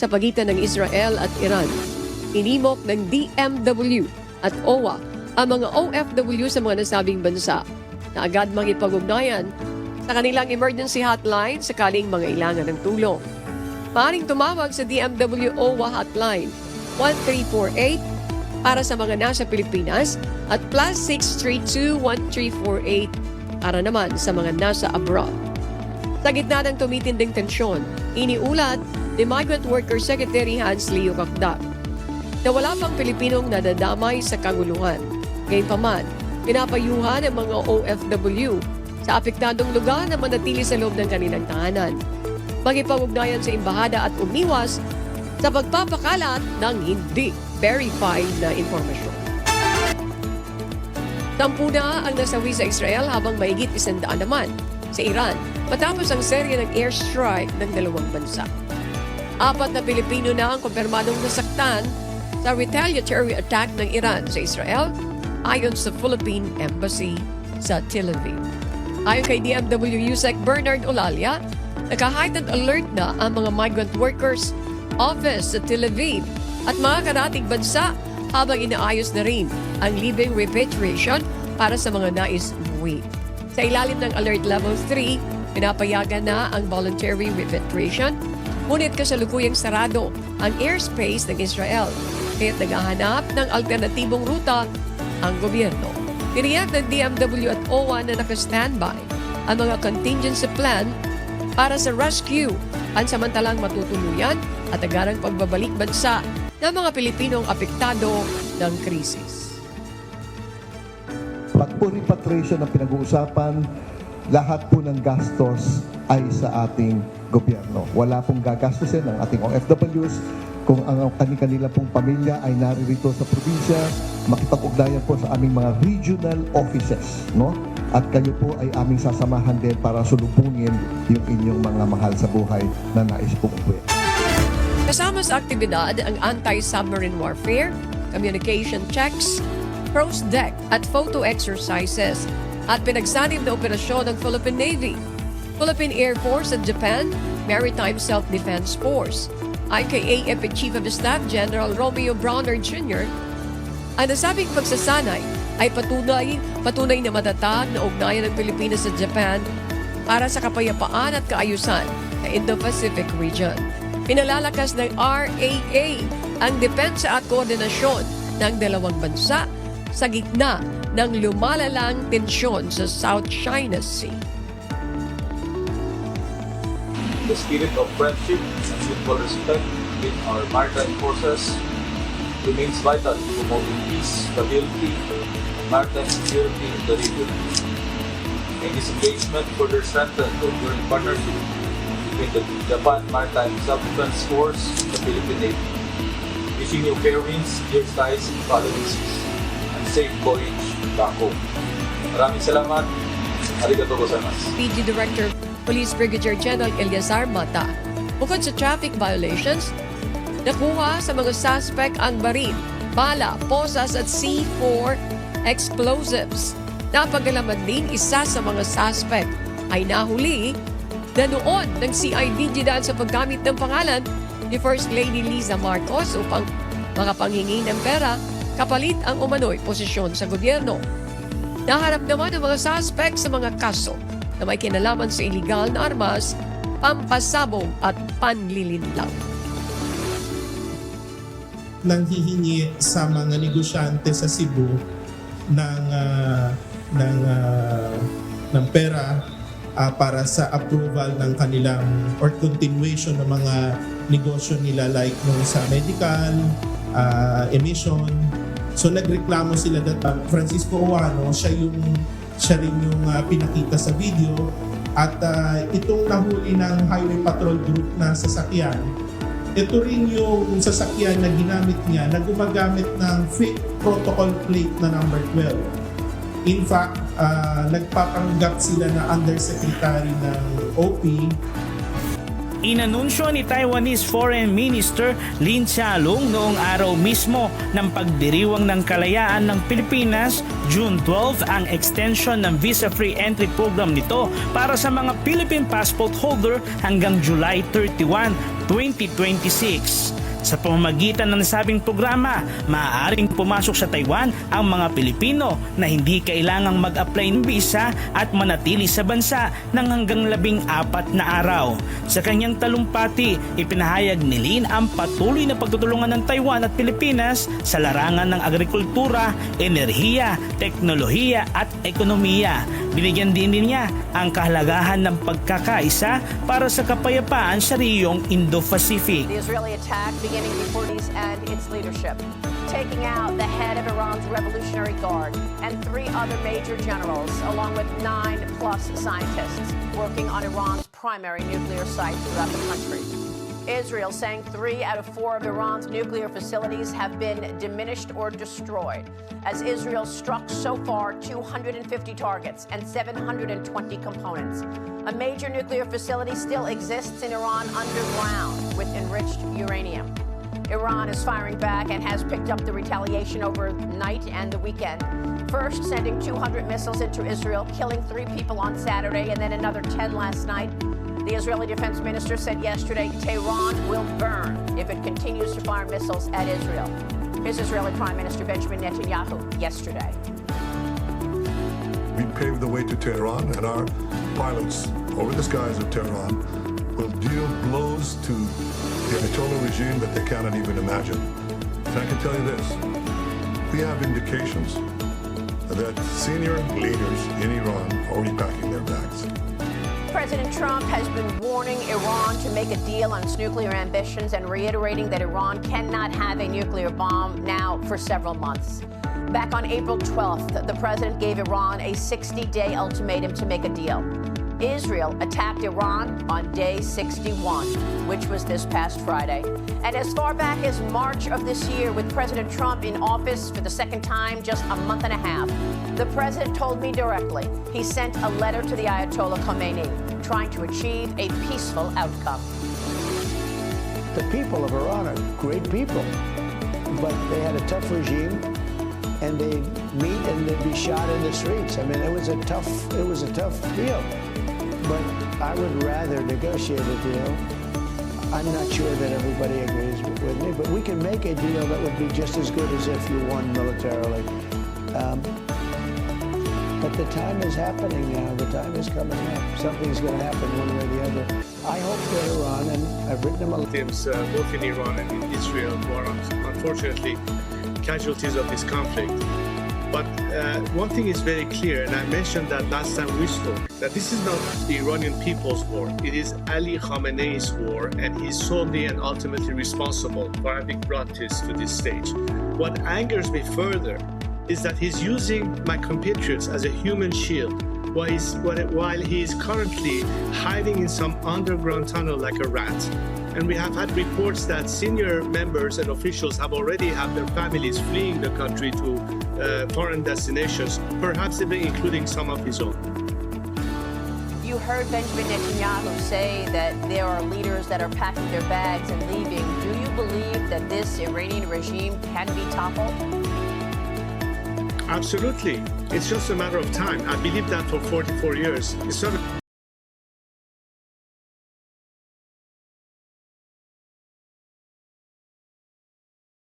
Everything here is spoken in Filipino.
sa pagitan ng Israel at Iran. Inimok ng DMW at OWA ang mga OFW sa mga nasabing bansa na agad makipag-ugnayan sa kanilang emergency hotline sakaling mangailangan ng tulong. Maaring tumawag sa DMW OWA hotline 1348 para sa mga nasa Pilipinas at plus 632-1348 para naman sa mga nasa abroad. Sa gitna ng tumitinding tensyon, iniulat ni Migrant Worker Secretary Hans Leo Kakdak na wala pang Pilipinong nadadamay sa kaguluhan. Gayunpaman, pinapayuhan ang mga OFW sa apektadong lugar na manatili sa loob ng kanilang tahanan. Magipag-ugnayan sa imbahada at umiwas sa pagpapakalat ng hindi verified na impormasyon. Tampu na ang nasawi sa Israel habang mahigit isandaan naman sa Iran matapos ang serye ng airstrike ng dalawang bansa. Apat na Pilipino na ang kumpirmadong nasaktan sa retaliatory attack ng Iran sa Israel ayon sa Philippine Embassy sa Tel Aviv. Ayon kay DMW USEC Bernard Olalia, naka-heightened alert na ang mga migrant workers office sa Tel Aviv at mga karating bansa habang inaayos na rin ang living repatriation para sa mga nais umuwi. Sa ilalim ng Alert Level 3, pinapayagan na ang voluntary repatriation, ngunit kasalukuyang sarado ang airspace ng Israel, kaya't naghahanap ng alternatibong ruta ang gobyerno. Tiniyak ng DMW at OWA na naka-standby ang mga contingency plan para sa rescue at samantalang matutuluyan at agarang pagbabalik bansa ng mga Pilipinong apektado ng krisis. Pag po repatriation ang pinag-uusapan, lahat po ng gastos ay sa ating gobyerno. Wala pong gagastusin ng ating OFWs. Kung ang kanilang pong pamilya ay naririto sa probinsya, makipag-ugnayan po sa aming mga regional offices. No? At kayo po ay aming sasamahan din para sulubungin yung inyong mga mahal sa buhay na nais pong uwi. Kasama sa aktibidad ang anti-submarine warfare, communication checks, cross deck at photo exercises at pinagsanib na operasyon ng Philippine Navy, Philippine Air Force at Japan Maritime Self-Defense Force. IKAF Chief of Staff General Romeo Browner Jr. ang nasabing pagsasanay ay patunay, patunay na matatag na ugnayan ng Pilipinas sa Japan para sa kapayapaan at kaayusan sa Indo-Pacific region. Pinalalakas ng RAA ang depensa at koordinasyon ng dalawang bansa sa gitna ng lumalalang tensyon sa South China Sea. The spirit of friendship and mutual respect between our maritime forces remains vital to promoting peace, stability, and maritime security in the region. And this engagement further strengthens the enduring partnership between the Japan Maritime Self-Defense Force and the Philippine Navy. Wishing you fair winds, clear skies, and seas, and safe voyage back home. Maraming salamat. Arigato gozaimasu. PG Director Police Brigadier General Eliazar Mata. Bukod sa traffic violations, nakuha sa mga suspect ang baril, bala, posas at C4 explosives. Napagalaman din isa sa mga suspect ay nahuli na noon ng CIDG dahil sa paggamit ng pangalan ni First Lady Liza Marcos upang makapanghingi ng pera kapalit ang umano'y posisyon sa gobyerno. Naharap naman ang mga suspect sa mga kaso na may kinalaman sa illegal na armas, pampasabong at panlilinlang. nanghihingi sa mga negosyante sa Cebu ng ah, ng ah, ng pera ah, para sa approval ng kanilang or continuation ng mga negosyo nila like nung sa medical, ah, emission. So nagreklamo sila that Francisco Oano, siya yung siya rin yung ah, pinakita sa video at ah, itong nahuli ng Highway Patrol Group na sasakyan ito rin yung sasakyan na ginamit niya na gumagamit ng fake protocol plate na number 12. In fact, ah, nagpapanggap sila na undersecretary ng OP Inanunsyo ni Taiwanese Foreign Minister Lin Chia-lung noong araw mismo ng pagdiriwang ng kalayaan ng Pilipinas, June 12 ang extension ng visa-free entry program nito para sa mga Philippine passport holder hanggang July 31, 2026. Sa pamamagitan ng nasabing programa, maaaring pumasok sa Taiwan ang mga Pilipino na hindi kailangang mag-apply ng visa at manatili sa bansa ng hanggang labing apat na araw. Sa kanyang talumpati, ipinahayag ni Lin ang patuloy na pagtutulungan ng Taiwan at Pilipinas sa larangan ng agrikultura, enerhiya, teknolohiya at ekonomiya. Binigyan din niya ang kahalagahan ng pagkakaisa para sa kapayapaan sa riyong Indo-Pacific. The beginning before and its leadership, taking out the head of Iran's Revolutionary Guard and three other major generals, along with nine plus scientists working on Iran's primary nuclear site throughout the country. Israel saying three out of four of Iran's nuclear facilities have been diminished or destroyed, as Israel struck so far 250 targets and 720 components. A major nuclear facility still exists in Iran underground with enriched uranium. Iran is firing back and has picked up the retaliation overnight and the weekend. First, sending 200 missiles into Israel, killing three people on Saturday and then another 10 last night. The Israeli defense minister said yesterday Tehran will burn if it continues to fire missiles at Israel. Here's Israeli Prime Minister Benjamin Netanyahu yesterday. We paved the way to Tehran, and our pilots over the skies of Tehran will deal blows to the Ayatollah regime that they cannot even imagine. And I can tell you this we have indications that senior leaders in Iran are already repacking their bags. President Trump has been warning Iran to make a deal on its nuclear ambitions and reiterating that Iran cannot have a nuclear bomb now for several months. Back on April 12th, the president gave Iran a 60 day ultimatum to make a deal. Israel attacked Iran on day 61, which was this past Friday. And as far back as March of this year, with President Trump in office for the second time just a month and a half, the president told me directly he sent a letter to the Ayatollah Khomeini trying to achieve a peaceful outcome. The people of Iran are great people, but they had a tough regime, and they'd meet and they'd be shot in the streets. I mean, it was a tough, it was a tough deal. But I would rather negotiate a deal. I'm not sure that everybody agrees with me, but we can make a deal that would be just as good as if you won militarily. Um, but the time is happening now. The time is coming up. Something's going to happen one way or the other. I hope that Iran, and I've written them a victims, uh, both in Iran and in Israel, who unfortunately casualties of this conflict. But uh, one thing is very clear, and I mentioned that last time we spoke, that this is not the Iranian people's war. It is Ali Khamenei's war, and he's solely and ultimately responsible for having brought this to this stage. What angers me further is that he's using my compatriots as a human shield while he's, while he is currently hiding in some underground tunnel like a rat. And we have had reports that senior members and officials have already had their families fleeing the country to uh, foreign destinations, perhaps even including some of his own. You heard Benjamin Netanyahu say that there are leaders that are packing their bags and leaving. Do you believe that this Iranian regime can be toppled? Absolutely. It's just a matter of time. I believe that for 44 years. It's not